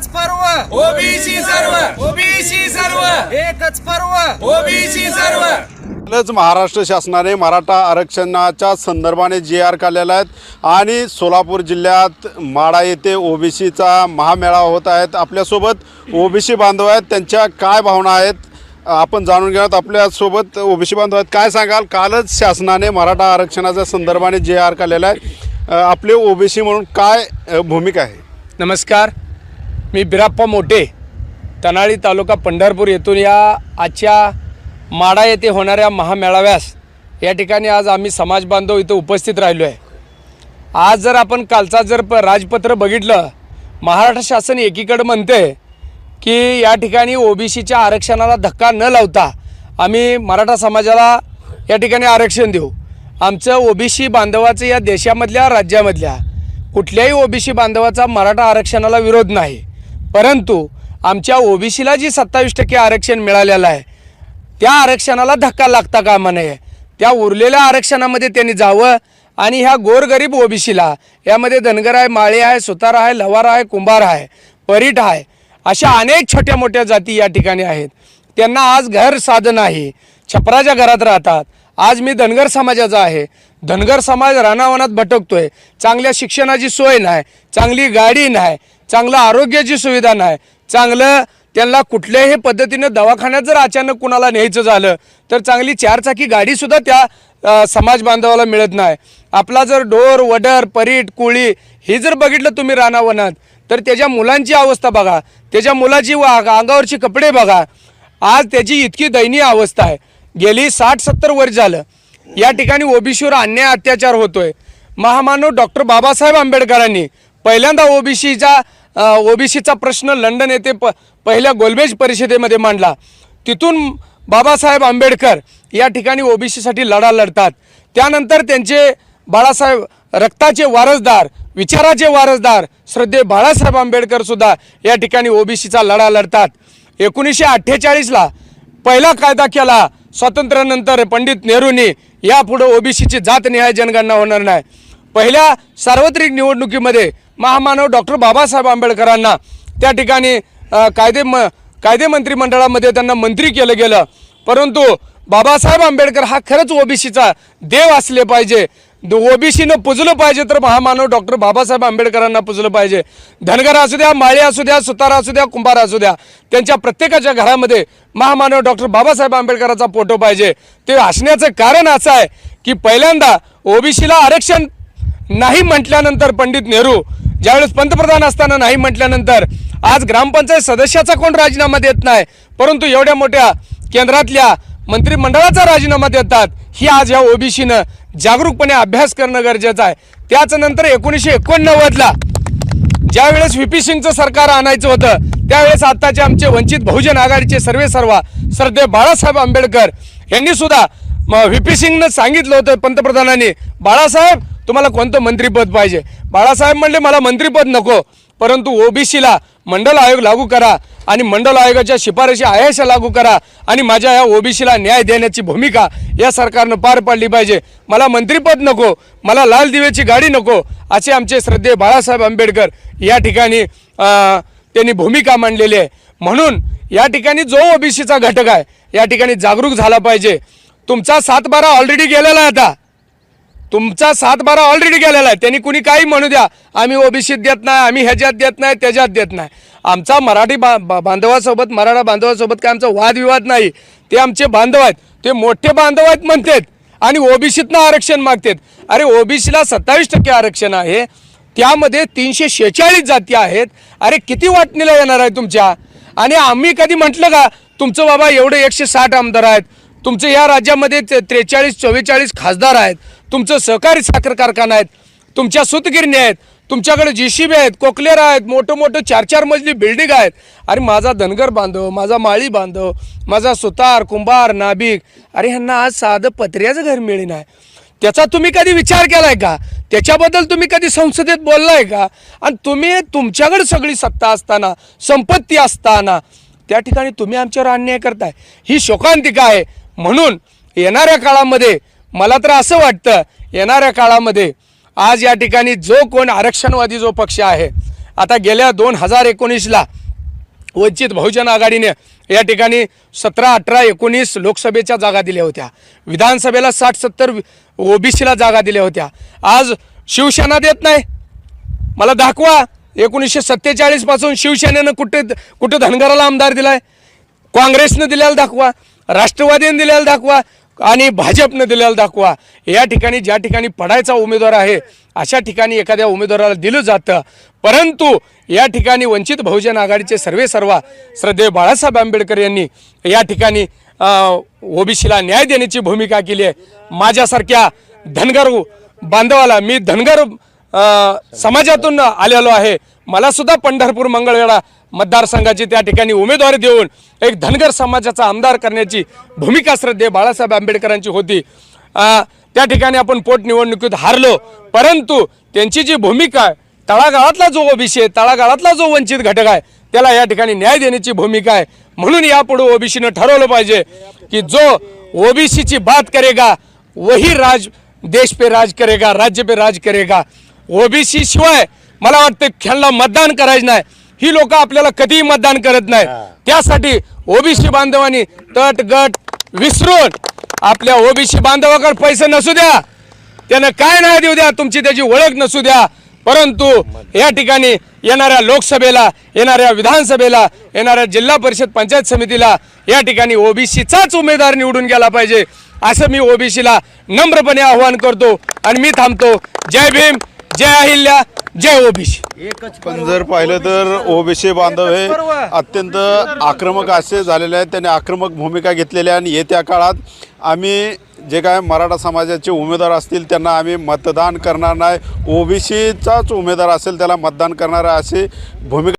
एकच पर्व. ओबीसी सर्व. ओबीसी सर्व. एकच पर्व. ओबीसी सर्व. कालच महाराष्ट्र शासनाने मराठा आरक्षणाच्या संदर्भाने जी आर काढलेला आहेत आणि सोलापूर जिल्ह्यात माडा येथे ओबीसीचा महामेळावा होत आहेत. आपल्यासोबत ओबीसी बांधव आहेत. त्यांच्या काय भावना आहेत? आपण जाणून घेऊयात आपल्यासोबत ओबीसी बांधव आहेत. काय सांगाल? कालच शासनाने मराठा आरक्षणाच्या संदर्भाने जे आर काढलेला आहे. आपले ओबीसी म्हणून काय भूमिका आहे? नमस्कार. मी बिराप्पा मोठे तनाळी तालुका पंढरपूर येथून या आजच्या माडा येथे होणाऱ्या महामेळाव्यास या ठिकाणी आज आम्ही समाज बांधव इथं उपस्थित राहिलो आहे आज जर आपण कालचा जर प राजपत्र बघितलं महाराष्ट्र शासन एकीकडं म्हणते की या ठिकाणी ओबीसीच्या आरक्षणाला धक्का न लावता आम्ही मराठा समाजाला या ठिकाणी आरक्षण देऊ. आमचं ओबीसी बांधवाचं या देशामधल्या राज्यामधल्या कुठल्याही ओबीसी बांधवाचा मराठा आरक्षणाला विरोध नाही. परंतु आमच्या ओबीसीला जी सत्तावीस टक्के आरक्षण मिळालेलं आहे त्या आरक्षणाला धक्का लागता कामा नये. त्या उरलेल्या आरक्षणामध्ये त्यांनी जावं आणि ह्या गोरगरीब ओबीसीला यामध्ये धनगर आहे माळे आहे सुतार आहे लवार आहे कुंभार आहे परीट आहे अशा अनेक छोट्या मोठ्या जाती या ठिकाणी आहेत. त्यांना आज घर साधन आहे छपराच्या घरात राहतात. आज मी धनगर समाजाचा आहे. धनगर समाज रानावनात भटकतोय. चांगल्या शिक्षणाची सोय नाही. चांगली गाडी नाही. चांगलं आरोग्याची सुविधा नाही. चांगलं त्यांना कुठल्याही पद्धतीनं दवाखान्यात जर अचानक कुणाला न्यायचं झालं तर चांगली चारचाकी गाडीसुद्धा त्या समाज बांधवाला मिळत नाही. आपला जर डोर वडर परीट कुळी हे जर बघितलं तुम्ही रानावनात तर त्याच्या मुलांची अवस्था बघा. त्याच्या मुलाची वा अंगावरची कपडे बघा. आज त्याची इतकी दयनीय अवस्था आहे. गेली साठ सत्तर वर्ष झालं. या ठिकाणी ओबीसीवर अन्याय अत्याचार होतोय. महामानव डॉक्टर बाबासाहेब आंबेडकरांनी पहिल्यांदा ओबीसीचा ओबीसीचा प्रश्न लंडन येथे प पहिल्या गोलमेज परिषदेमध्ये मांडला. तिथून बाबासाहेब आंबेडकर या ठिकाणी ओबीसीसाठी लढा लढतात. त्यानंतर त्यांचे बाळासाहेब रक्ताचे वारसदार विचाराचे वारसदार श्रद्धे बाळासाहेब आंबेडकर सुद्धा या ठिकाणी ओबीसीचा लढा लढतात. एकोणीसशे अठ्ठेचाळीसला पहिला कायदा केला स्वातंत्र्यानंतर पंडित नेहरूंनी. यापुढे ओबीसीची जातनिहाय जनगणना होणार नाही. पहिल्या सार्वत्रिक निवडणुकीमध्ये महामानव डॉक्टर बाबासाहेब आंबेडकरांना त्या ठिकाणी कायदे म कायदे मंत्रिमंडळामध्ये त्यांना मंत्री केलं गेलं. परंतु बाबासाहेब आंबेडकर हा खरंच ओबीसीचा देव असले पाहिजे. ओबीसीनं पुजलं पाहिजे तर महामानव डॉक्टर बाबासाहेब आंबेडकरांना पुजलं पाहिजे. धनगर असू द्या माळी असू द्या सुतार असू द्या कुंभार असू द्या त्यांच्या प्रत्येकाच्या घरामध्ये महामानव डॉक्टर बाबासाहेब आंबेडकरांचा फोटो पाहिजे. ते असण्याचं कारण असं आहे की पहिल्यांदा ओबीसीला आरक्षण नाही म्हटल्यानंतर पंडित नेहरू ज्यावेळेस पंतप्रधान असताना नाही म्हटल्यानंतर आज ग्रामपंचायत सदस्याचा कोण राजीनामा देत नाही? परंतु एवढ्या मोठ्या केंद्रातल्या मंत्रिमंडळाचा राजीनामा देतात. ही आज ह्या ओबीसीनं जागरूकपणे अभ्यास करणं गरजेचं आहे. त्याच नंतर एकोणीसशे एकोणनव्वदला ज्यावेळेस व्ही पी सिंगचं सरकार आणायचं होतं त्यावेळेस आत्ताचे आमचे वंचित बहुजन आघाडीचे सर्वे सर्वा श्रद्धे बाळासाहेब आंबेडकर यांनी सुद्धा व्ही पी सिंगनं सांगितलं होतं पंतप्रधानांनी. बाळासाहेब तुम्हाला कोणतं मंत्रीपद पाहिजे? बाळासाहेब म्हणले मला मंत्रीपद नको परंतु ओबीसीला मंडल आयोग लागू करा आणि मंडल आयोगाच्या शिफारशी आयाशा लागू करा आणि माझ्या या ओबीसीला न्याय देण्याची भूमिका या सरकारनं पार पाडली पाहिजे. मला मंत्रीपद नको मला लाल दिवेची गाडी नको असे आमचे श्रद्धे बाळासाहेब आंबेडकर या ठिकाणी त्यांनी भूमिका मांडलेली आहे. म्हणून या ठिकाणी जो ओबीसीचा घटक आहे या ठिकाणी जागरूक झाला पाहिजे. तुमचा सातबारा ऑलरेडी गेलेला आहे आता. तुमचा सातबारा ऑलरेडी गेलेला आहे. त्यांनी कुणी काही म्हणू द्या. आम्ही ओबीसीत देत नाही आम्ही ह्याच्यात देत नाही त्याच्यात देत नाही. आमचा मराठी बा बांधवासोबत मराठा बांधवासोबत काय आमचा वादविवाद नाही. ते आमचे बांधव आहेत. ते मोठे बांधव आहेत म्हणतात. आणि ओबीसीतनं आरक्षण मागतात. अरे ओबीसीला सत्तावीस टक्के आरक्षण आहे. त्यामध्ये तीनशे शेहेचाळीस जाती आहेत. अरे किती वाटणीला येणार आहे तुमच्या? आणि आम्ही कधी म्हटलं का तुमचं बाबा एवढे एकशे साठ आमदार आहेत. तुमचं या राज्यामध्ये ते- त्रेचाळीस चव्वेचाळीस खासदार आहेत. तुमचं सहकारी साखर कारखाना आहेत. तुमच्या सुतगिरण्या आहेत. तुमच्याकडे जी सी बी आहेत कोकलेर आहेत मोठं मोठं चार चार मजली बिल्डिंग आहेत. अरे माझा धनगर बांधव माझा माळी बांधव माझा सुतार कुंभार नाभिक अरे ह्यांना आज साधं पत्र्याचं घर आहे. त्याचा तुम्ही कधी विचार केलाय का? त्याच्याबद्दल तुम्ही कधी संसदेत बोललाय का? आणि तुम्ही तुमच्याकडे सगळी सत्ता असताना संपत्ती असताना त्या ठिकाणी तुम्ही आमच्यावर अन्याय करताय. ही शोकांतिका आहे. म्हणून येणाऱ्या काळामध्ये मला तर असं वाटतं येणाऱ्या काळामध्ये आज या ठिकाणी जो कोण आरक्षणवादी जो पक्ष आहे आता गेल्या दोन हजार एकोणीसला वंचित बहुजन आघाडीने या ठिकाणी सतरा अठरा एकोणीस लोकसभेच्या जागा दिल्या होत्या. विधानसभेला साठ सत्तर ओबीसीला जागा दिल्या होत्या. आज शिवसेना देत नाही. मला दाखवा एकोणीसशे सत्तेचाळीसपासून शिवसेनेनं कुठे कुठं धनगराला आमदार दिला आहे काँग्रेसनं दिल्याला दाखवा. राष्ट्रवादीने दिलेला दाखवा आणि भाजपनं दिलेला दाखवा. या ठिकाणी ज्या ठिकाणी पडायचा उमेदवार आहे अशा ठिकाणी एखाद्या उमेदवाराला दिलं जातं. परंतु या ठिकाणी वंचित बहुजन आघाडीचे सर्वे सर्वा श्रद्धेय बाळासाहेब आंबेडकर यांनी या ठिकाणी ओबीसीला न्याय देण्याची भूमिका केली आहे. माझ्यासारख्या धनगर बांधवाला मी धनगर समाजातून आलेलो आहे. मला सुद्धा पंढरपूर मंगळवेढा मतदारसंघाची त्या ठिकाणी उमेदवारी देऊन एक धनगर समाजाचा आमदार करण्याची भूमिका श्रद्धे बाळासाहेब आंबेडकरांची होती. त्या ठिकाणी आपण पोटनिवडणुकीत हारलो. परंतु त्यांची जी भूमिका आहे तळागाळातला जो ओबीसी आहे तळागाळातला जो वंचित घटक आहे त्याला या ठिकाणी न्याय देण्याची भूमिका आहे. म्हणून यापुढे ओबीसीनं ठरवलं पाहिजे की जो ओबीसीची बात करेगा वही राज देश पे राज करेगा राज्य पे राज करेगा. ओबीसी शिवाय मला वाटतं खेळला मतदान करायचं नाही. ही लोक आपल्याला कधीही मतदान करत नाही त्यासाठी ओबीसी बांधवांनी तट गट विसरून आपल्या ओबीसी बांधवाकडे पैसे नसू द्या. त्यानं काय नाही देऊ द्या तुमची त्याची ओळख नसू द्या. परंतु या ठिकाणी येणाऱ्या लोकसभेला येणाऱ्या विधानसभेला येणाऱ्या जिल्हा परिषद पंचायत समितीला या ठिकाणी ओबीसीचाच उमेदवार निवडून गेला पाहिजे. असं मी ओबीसीला नम्रपणे आव्हान करतो आणि मी थांबतो. जय भीम जय अहिल्या. जय ओबीसी. पण जर पाहिलं तर ओबीसी बांधव हे अत्यंत आक्रमक असे झालेले आहेत. त्यांनी आक्रमक भूमिका घेतलेल्या आहे आणि येत्या काळात आम्ही जे काय मराठा समाजाचे उमेदवार असतील त्यांना आम्ही मतदान करणार नाही. ओबीसीचाच उमेदवार असेल त्याला मतदान करणार आहे अशी भूमिका